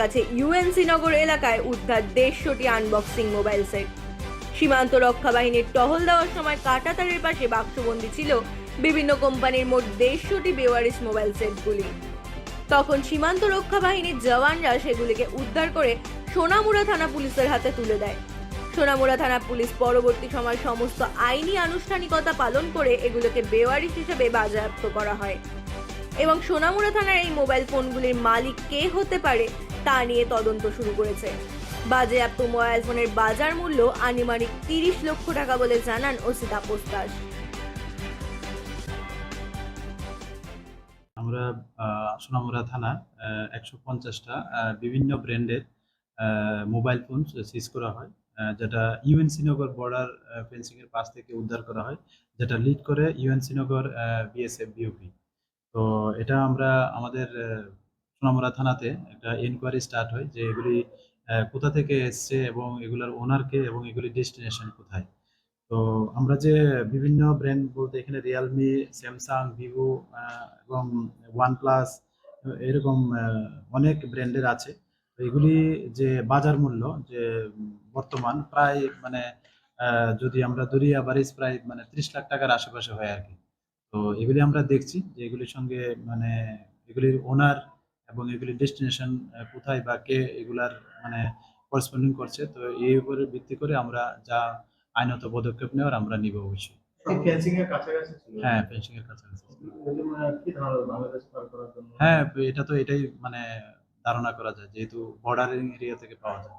কাছে ইউএনসি নগর এলাকায় উদ্ধার দেড়শোটি আনবক্সিং মোবাইল সেট সীমান্ত রক্ষা বাহিনীর টহল দেওয়ার সময় কাটাতারের পাশে বাক্সবন্দি ছিল বিভিন্ন কোম্পানির মোট দেড়শোটি বেওয়ারিস মোবাইল সেটগুলি তখন সীমান্ত রক্ষা বাহিনীর জওয়ানরা সেগুলিকে উদ্ধার করে সোনামুড়া থানা পুলিশের হাতে তুলে দেয়। সোনামুড়া থানা পুলিশ পরবর্তী সময় সমস্ত আইনি আনুষ্ঠানিকতা পালন করে এগুলোকে বেওয়ারিশ হিসেবে বাজেয়াপ্ত করা হয়। এবং সোনামুড়া থানার এই মোবাইল ফোনগুলির মালিক কে হতে পারে তা নিয়ে তদন্ত শুরু করেছে। বাজেয়াপ্ত মোবাইল ফোনের বাজার মূল্য আনুমানিক তিরিশ লক্ষ টাকা বলে জানান ওসি তাপস দাস আমরা আহ, সোনামুড়া থানা একশো পঞ্চাশটা বিভিন্ন ব্র্যান্ডের মোবাইল ফোন সিজ করা হয় যেটা ইউএন শ্রীনগর বর্ডার ফেন্সিং এর পাশ থেকে উদ্ধার করা হয় যেটা লিড করে ইউএন শ্রীনগর বিএসএফ বিওপি তো এটা আমরা আমাদের সোনামুড়া থানাতে একটা এনকোয়ারি স্টার্ট হয় যে এগুলি কোথা থেকে এসছে এবং এগুলোর ওনারকে এবং এগুলি ডেস্টিনেশন কোথায়? তো আমরা যে বিভিন্ন ব্র্যান্ড বলতে এখানে রিয়েলমি স্যামসাং ভিভো এবং ওয়ানপ্লাস এরকম অনেক ব্র্যান্ডের আছে। এগুলি যে বাজার মূল্য, যে বর্তমান প্রায় মানে যদি আমরা দরিয়া বারিস প্রায় মানে ত্রিশ লাখ টাকার আশেপাশে হয় আর কি। তো এগুলি আমরা দেখছি যে এগুলির সঙ্গে মানে এগুলির ওনার এবং এগুলি ডেস্টিনেশন কোথায় বা কে এগুলার মানে করসপন্ডিং করছে তো এই উপরে ভিত্তি করে আমরা যা আইনত পদক্ষেপ নেওয়ার আমরা নিব অবশ্যই। হ্যাঁ ফেন্সিং এর কাছাকাছি হ্যাঁ হ্যাঁ এটা তো এটাই মানে ধারণা করা যায় যেহেতু বর্ডারিং এরিয়া থেকে পাওয়া যায়।